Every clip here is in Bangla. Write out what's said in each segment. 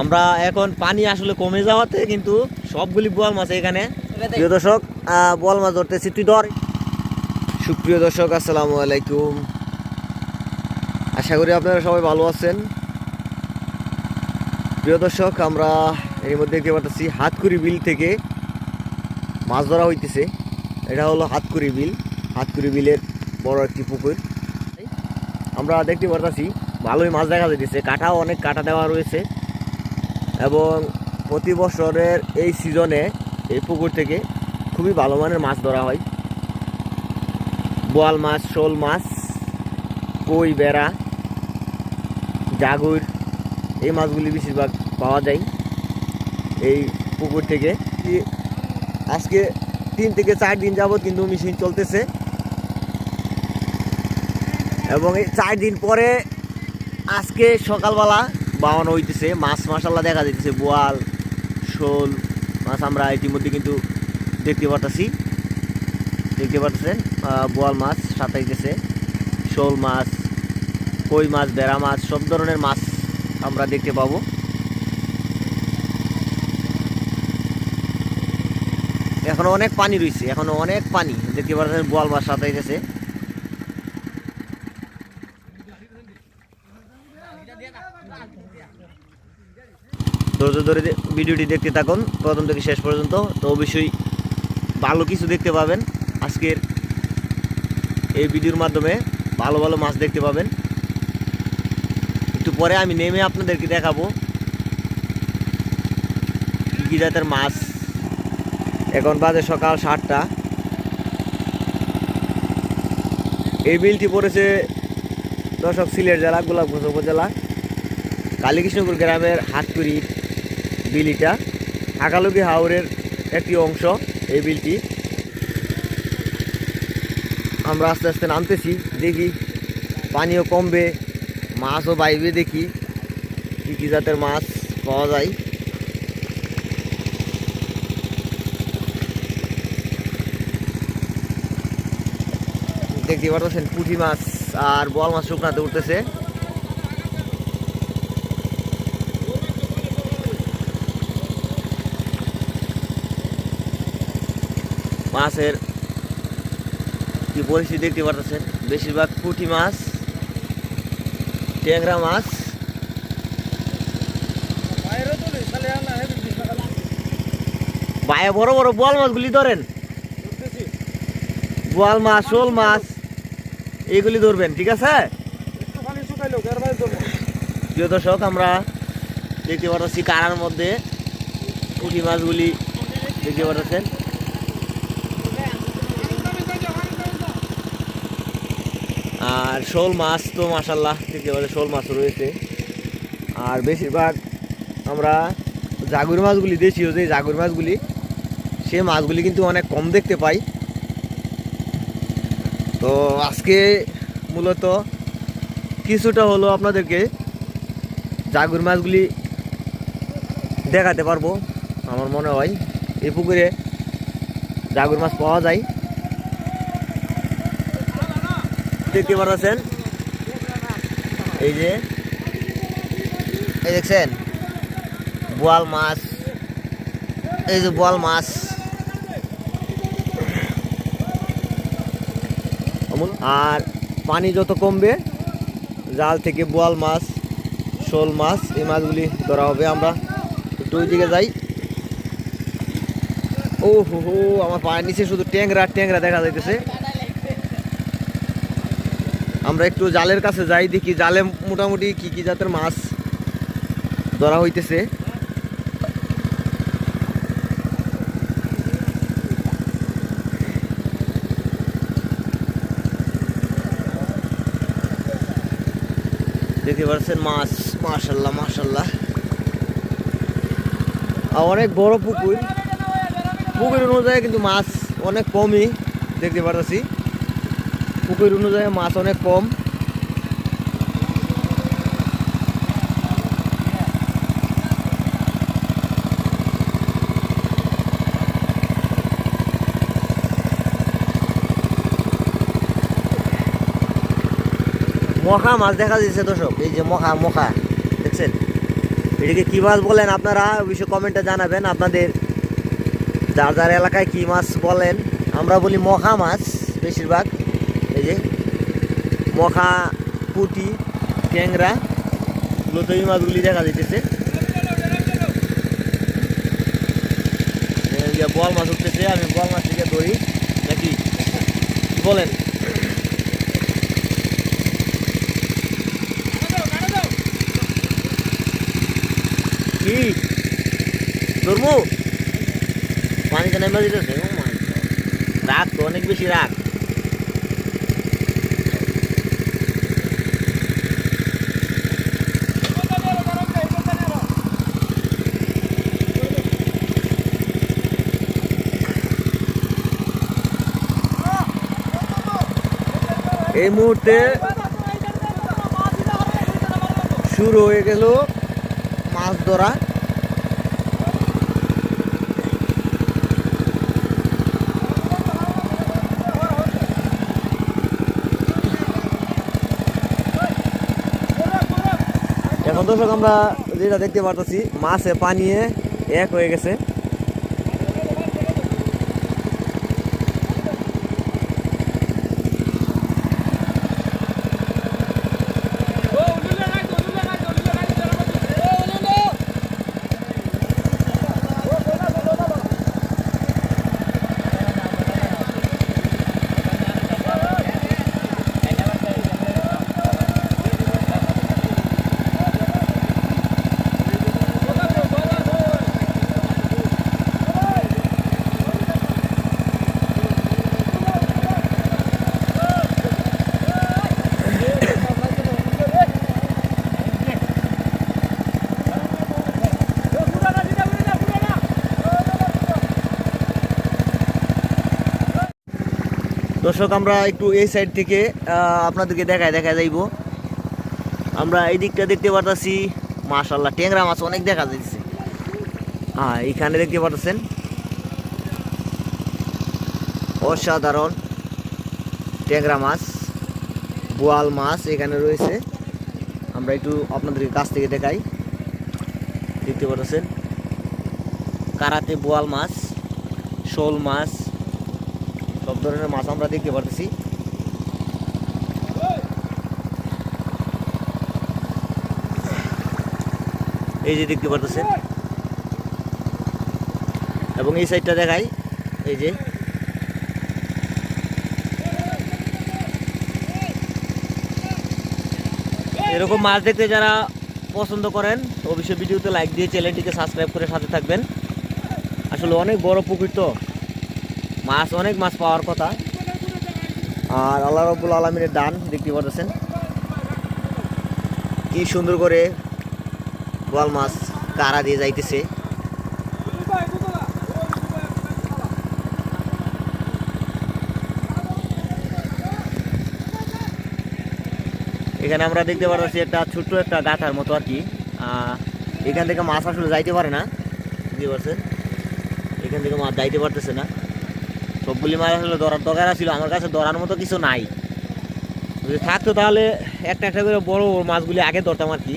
আমরা এখন পানি আসলে কমে যাওয়াতে কিন্তু সবগুলি বোয়াল মাছ এখানে। প্রিয় দর্শক বোয়াল মাছ ধরতেছি, তুই ধর। সুপ্রিয় দর্শক, আসসালামু আলাইকুম। আশা করি আপনারা সবাই ভালো আছেন। প্রিয় দর্শক, আমরা এর মধ্যে দেখতে পাচ্ছি হাতকুড়ি বিল থেকে মাছ ধরা হইতেছে। এটা হলো হাতকুড়ি বিল। হাতকুড়ি বিলের বড় একটি পুকুর। আমরা দেখতে পারতাছি, ভালোই মাছ দেখা যাইতেছে। কাটাও অনেক কাটা দেওয়া রয়েছে। এবং প্রতি বছরের এই সিজনে এই পুকুর থেকে খুবই ভালো মানের মাছ ধরা হয়। বোয়াল মাছ, শোল মাছ, কই, বেড়া, জাগুর, এই মাছগুলি বেশিরভাগ পাওয়া যায় এই পুকুর থেকে। আজকে তিন থেকে চার দিন যাবত কিন্তু মেশিন চলতেছে। এবং এই চার দিন পরে আজকে সকালবেলা বাওয়ানো হইতেছে, মাছ মাসাল্লাহ দেখা যাইতেছে, বোয়াল, শোল, মাছ আমরা ইতিমধ্যে কিন্তু দেখতে পারতাছি। দেখতে পাচ্ছেন বোয়াল মাছ সাঁতাইতেছে, শোল মাছ, কই মাছ, বেড়া মাছ, সব ধরনের মাছ আমরা দেখতে পাবো। এখনও অনেক পানি রয়েছে এখনও অনেক পানি। দেখতে পাচ্ছেন বোয়াল মাছ সাঁতাইতেছে। ধৈর্য ধরে ভিডিওটি দেখতে থাকুন, প্রথম থেকে শেষ পর্যন্ত। তো অবশ্যই ভালো কিছু দেখতে পাবেন। আজকের এই ভিডিওর মাধ্যমে ভালো ভালো মাছ দেখতে পাবেন। একটু পরে আমি নেমে আপনাদেরকে দেখাবো কি জাতের মাছ। এখন বাজে সকাল সাতটা। এই বিলটি পড়েছে দর্শক সিলেট জেলা, গোলাপগঞ্জ উপজেলা কালীকৃষ্ণপুর গ্রামের হাতপুরি বিলিটা হাকালুকি হাওরের একটি অংশ, এই বিলটি। আমরা আস্তে আস্তে নামতেছি, দেখি পানিও কমবে, মাছও বাইবে দেখি, কী কী জাতের মাছ পাওয়া যায়। দেখতে পাচ্ছেন পুঁটি মাছ আর বল মাছ শুকনাতে উঠতেছে। মাছের কি পরিস্থিতি দেখতে পারতেছেন? বেশিরভাগ পুঁটি মাছ, ট্যাংরা মাছ। বাইরে বড় বড় বোয়াল মাছগুলি ধরেন। বোয়াল মাছ, শোল মাছ এইগুলি ধরবেন, ঠিক আছে? প্রিয় দর্শক, আমরা দেখতে পাচ্ছি কারার মধ্যে পুঁটি মাছগুলি দেখতে পাচ্ছেন আর শোল মাছ তো মাসাল্লাহ পাচ্ছি শোল মাছ রয়েছে। আর বেশিরভাগ আমরা জাগুর মাছগুলি দেশীয় যে জাগুর মাছগুলি, সে মাছগুলি কিন্তু অনেক কম দেখতে পাই। তো আজকে মূলত কিছুটা হলো আপনাদেরকে জাগুর মাছগুলি দেখাতে পারব, আমার মনে হয়। এই পুকুরে জাগুর মাছ পাওয়া যায়। দেখতে এই যে। এই দেখছেন? বোয়াল মাছ। এই যে বোয়াল মাছ। আর পানি যত কমবে জাল থেকে বোয়াল মাছ শোল মাছ এই মাছগুলি ধরা হবে। আমরা একটু ওই দিকে যাই। ও হো হো আমার পায়ের নিচে শুধু ট্যাংরা ট্যাংরা দেখা যাইতেছে। আমরা একটু জালের কাছে যাই, দেখি জালে মোটামুটি কি কি জাতের মাছ ধরা হইতেছে। দেখতে পাচ্ছেন মাছ মাশাল্লাহ মাশাল্লাহ অনেক বড় পুকুর। পুকুর অনুযায়ী কিন্তু মাছ অনেক কমই, দেখতে পারতেছি। পুকুর অনুযায়ী মাছ অনেক কম। মখা মাছ দেখা যাচ্ছে দর্শক, এই যে মখা মখা দেখছেন? এটাকে কী মাছ বলেন আপনারা? অবশ্যই কমেন্টে জানাবেন আপনাদের যার যার এলাকায় কী মাছ বলেন। আমরা বলি মখা মাছ বেশিরভাগ। এই যে মখা, পুঁটি, ট্যাংরা মূলত এই মাছগুলি দেখা যে বল মাছ উঠতেছে, আমি বল মাছ থেকে ধরি। নাকি? বলেন। কি? ধরবো পানিতে নেমে দিতেছে. রাগ তো অনেক বেশি রাগ। এই মুহূর্তে শুরু হয়ে গেল মাছ ধরা। এখন দর্শক, আমরা যেটা দেখতে পারতেছি, মাছে পানিয়ে এক হয়ে গেছে। দর্শক, আমরা একটু এই সাইড থেকে আপনাদেরকে দেখায় দেখা যাইব। আমরা এই দিকটা দেখতে পারতাছি মাশাল্লাহ ট্যাংরা মাছ অনেক দেখা যাচ্ছে হ্যাঁ এখানে দেখতে পারতেছেন। অসাধারণ ট্যাংরা মাছ, বোয়াল মাছ এখানে রয়েছে। আমরা একটু আপনাদেরকে কাছ থেকে দেখাই। দেখতে পারতেছেন? কারাতে বোয়াল মাছ, শোল মাছ সব ধরনের মাছ আমরা দেখতে পারতেছি। এই যে দেখতে পারতেছেন। এবং এই সাইডটা দেখাই, এই যে। এরকম মাছ দেখতে যারা পছন্দ করেন, অবশ্যই ভিডিওতে লাইক দিয়ে চ্যানেলটিকে সাবস্ক্রাইব করে সাথে থাকবেন। আসলে অনেক বড় পুকুর তো মাছ, অনেক মাছ পাওয়ার কথা। আর আল্লাহ রব্বুল আলমিনের ডান, দেখতে পাচ্ছেন কি সুন্দর করে বোয়াল মাছ কারা দিয়ে যাইতেছে। এখানে আমরা দেখতে পাচ্ছি একটা ছোট্ট একটা গাথার মতো আর কি। এখান থেকে মাছ আসলে যাইতে পারে না। বুঝতে পারছেন? এখান থেকে মাছ যাইতে পারতেছে না। সবগুলি মাছ আসলে ধরার দরকার ছিল, আমার কাছে ধরার মতো কিছু নাই। যদি থাকতো তাহলে একটা একটা করে বড় মাছগুলি আগে ধরতাম আর কি।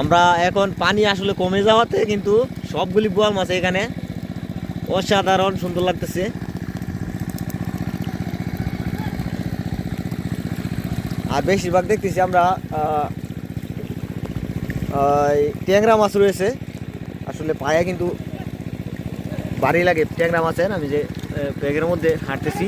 আমরা এখন পানি আসলে কমে যাওয়াতে কিন্তু সবগুলি বোয়াল মাছ এখানে অসাধারণ সুন্দর লাগতেছে। আর বেশিরভাগ দেখতেছি আমরা ট্যাংরা মাছ রয়েছে। আসলে পায়ে কিন্তু বাড়ি লাগে ট্যাংরা মাছের আমি যে ব্যাগের মধ্যে হাঁটতেছি।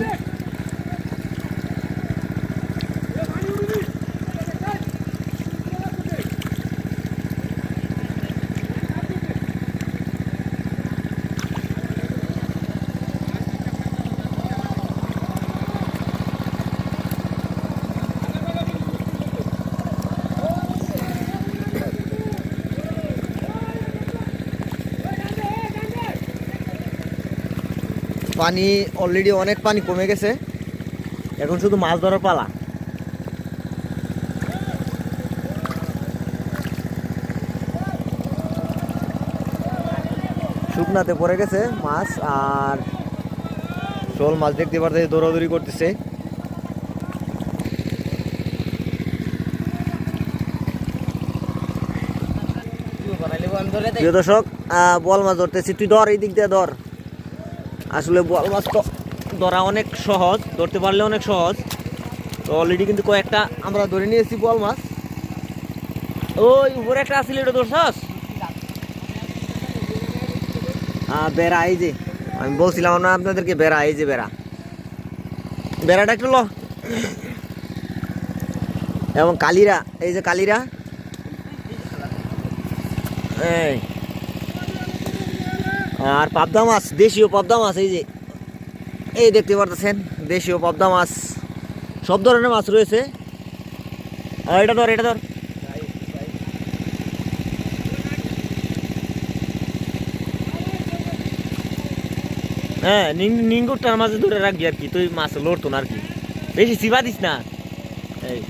পানি অলরেডি অনেক পানি কমে গেছে। এখন শুধু মাছ ধরার পালা। শুকনাতে পড়ে গেছে মাছ আর শোল মাছ দেখতে পারতেছে দৌড়াদৌড়ি করতেছে। দর্শক বোয়াল মাছ ধরতেছি। তুই ধর এই দিক দিয়ে ধর। আসলে বোয়াল মাছ তো ধরা অনেক সহজ, ধরতে পারলে অনেক সহজ। তো অলরেডি কিন্তু কয়েকটা আমরা ধরে নিয়েছি বোয়াল মাছ। ওই উপরে একটা আসলে এটা ধরছস? বেড়া, এই যে, আমি বলছিলাম না আপনাদেরকে বেড়া, এই যে বেড়া। বেড়াটা একটু ল। এবং কালিরা, এই যে কালিরা। এই আর পাবদা মাছ, দেশীয় পাবদা মাছ, এই যে, এই দেখতে পারতেছেন, দেশীয় পাবদা মাছ। সব ধরনের মাছ রয়েছে। আর এটা ধর এটা ধর। হ্যাঁ নিঙ্গুরটার মাঝে ধরে রাখবি আর কি, তুই মাছ লড়তো না আর কি। বেশি চিবা দিস না। এই।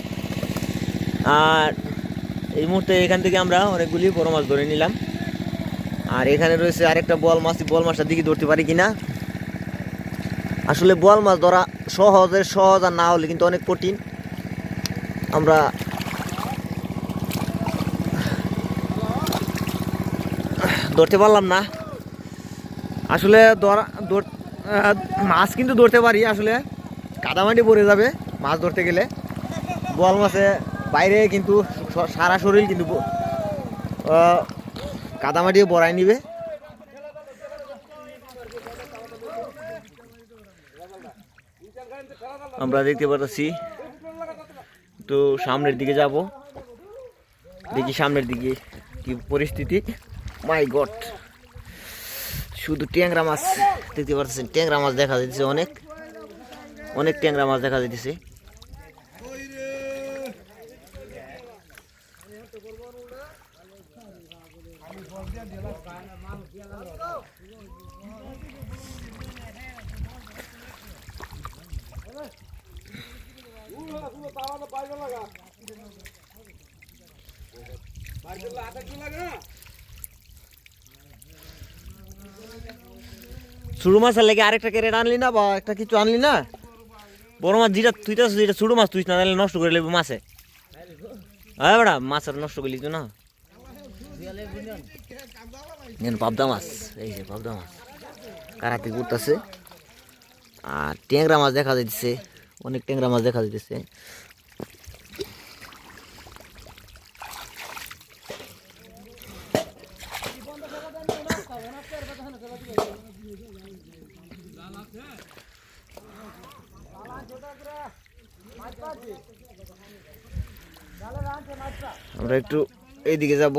আর এই মুহূর্তে এখান থেকে আমরা অনেকগুলি বড় মাছ ধরে নিলাম। আর এখানে রয়েছে আরেকটা বল মাছ বল মাছটা দিকে ধরতে পারি কিনা? আসলে বল মাছ ধরা সহজে, সহজ আর না হলে কিন্তু অনেক কঠিন। আমরা ধরতে পারলাম না। আসলে ধরা মাছ কিন্তু ধরতে পারি, আসলে কাদামাটি পড়ে যাবে মাছ ধরতে গেলে। বল মাছে বাইরে কিন্তু সারা শরীর কিন্তু কাদামাটিও বড়াই নিবে। আমরা দেখতে পাচ্ছি তো সামনের দিকে যাব। দেখি সামনের দিকে কি পরিস্থিতি। মাই গড শুধু ট্যাংরা মাছ দেখতে পাচ্ছেন ট্যাংরা মাছ দেখা যাচ্ছে অনেক। অনেক ট্যাংরা মাছ দেখা যাইতেছে। ছোটো মাছের লেগে আরেকটা ক্যারেট আনলি না বা একটা কিছু আনলি না? বড় মাছ যেটা তুই তো যেটা ছোটো মাছ তুই না, তাহলে নষ্ট করে নেব মাছে। হ্যাঁ বেড়া মাছের নষ্ট করে লিখতো না। পাবদা মাছ, এই যে পাবদা মাছ। কারাতে ঘুরতেছে আর ট্যাংরা মাছ দেখা যাইতেছে, অনেক ট্যাংরা মাছ দেখা যাইতেছে। আমরা একটু এইদিকে যাব।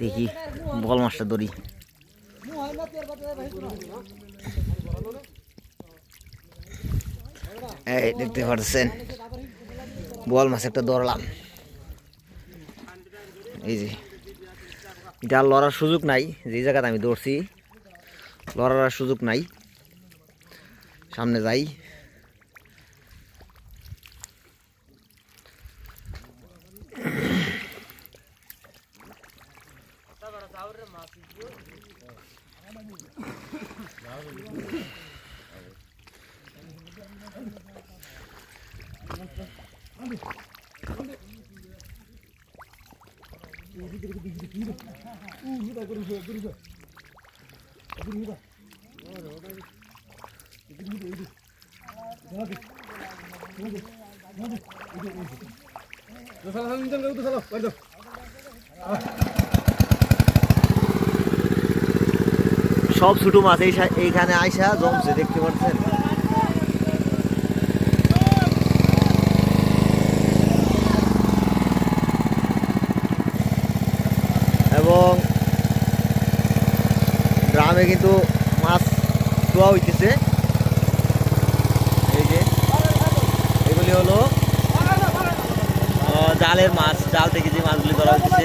দেখি বল মাছটা ধরি এই দেখতে পাচ্ছেন বল মাছ একটা ধরলাম এই যে যার লড়ার সুযোগ নাই, যে জায়গাতে আমি দৌড়ছি, লড়ার সুযোগ নাই। সামনে যাই। সব ছোটো মাছ এইখানে আইসা জমছে দেখতে পাচ্ছেন এবং গ্রামে কিন্তু মাছ ধোয়া হইতেছে। এই যে, এগুলি হলো জালের মাছ, জাল থেকে যে মাছগুলি ধরা হইতেছে।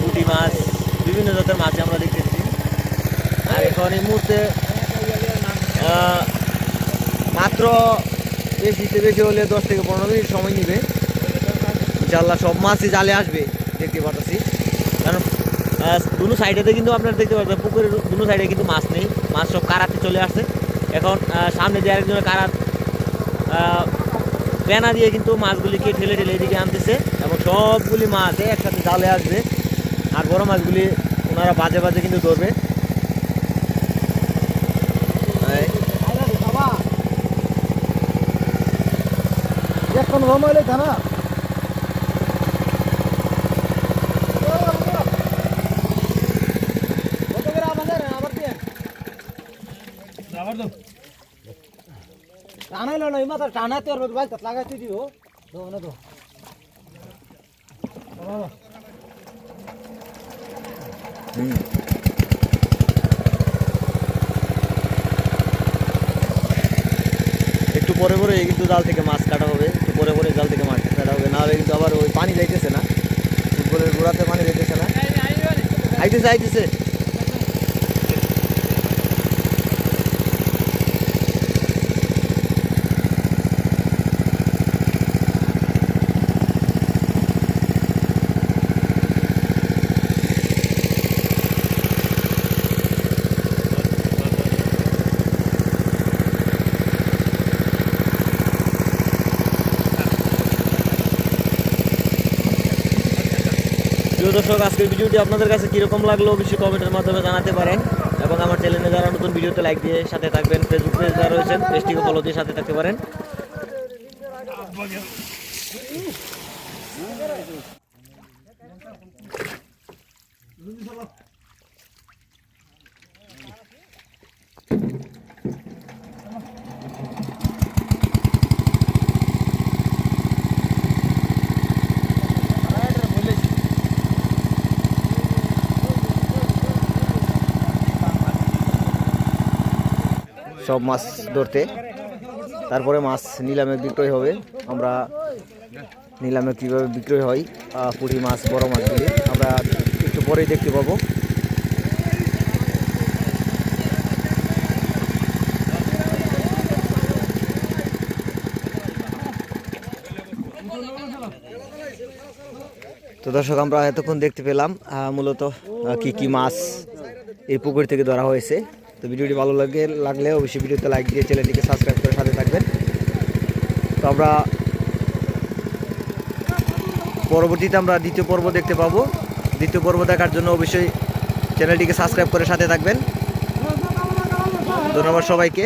পুঁটি মাছ, বিভিন্ন জাতের মাছ আমরা দেখতেছি। আর এখন এই মুহূর্তে মাত্র বেশিতে বেশি হলে দশ থেকে পনেরো মিনিট সময় নিবে। ইনশাল্লাহ সব মাছই জালে আসবে, দেখতে কারণ দুনো সাইডেতে কিন্তু আপনারা দেখতে পাচ্ছেন পুকুরের দুনো সাইডে কিন্তু মাছ নেই, মাছ সব কারাতে চলে আসছে। এখন সামনে দিয়ে আরেকজনের কারাত পেনা দিয়ে কিন্তু মাছগুলিকে ঠেলে ঠেলে এদিকে আনতেছে এবং সবগুলি মাছ একসাথে জালে আসবে আর বড় মাছগুলি ওনারা বাজে বাজে কিন্তু ধরবে। এখন ঘুমাইলে জানা টানাইলো না মাথা টানাতে আর বাইক লাগাইতে দিও। একটু পরে পরে কিন্তু জাল থেকে মাছ কাটা হবে। একটু পরে পরে জাল থেকে মাছ কাটা হবে। না নাহলে কিন্তু আবার ওই পানি যাইতেছে না। ফুটবলের গোড়াতে পানি যাইতেছে না। আইতেছে আইতেছে। দর্শক, আজকের ভিডিওটি আপনাদের কাছে কীরকম লাগল অবশ্যই কমেন্টের মাধ্যমে জানাতে পারেন। এবং আমার চ্যানেলে যারা নতুন ভিডিওতে লাইক দিয়ে সাথে থাকবেন ফেসবুক পেজ যারা রয়েছেন পেজটিকে ফলো দিয়ে সাথে থাকতে পারেন। সব মাছ ধরতে। তারপরে মাছ নিলামে বিক্রয় হবে। আমরা নিলামে কীভাবে বিক্রয় হয় পুঁটি মাছ, বড় মাছগুলি আমরা একটু পরেই দেখতে পাবো। তো দর্শক, আমরা এতক্ষণ দেখতে পেলাম মূলত কি কি মাছ এই পুকুর থেকে ধরা হয়েছে। তো ভিডিওটি ভালো লাগে, লাগলে অবশ্যই ভিডিওতে লাইক দিয়ে চ্যানেলটিকে সাবস্ক্রাইব করে সাথে থাকবেন। তো আমরা পরবর্তীতে আমরা দ্বিতীয় পর্ব দেখতে পাবো। দ্বিতীয় পর্ব দেখার জন্য অবশ্যই চ্যানেলটিকে সাবস্ক্রাইব করে সাথে থাকবেন। ধন্যবাদ সবাইকে।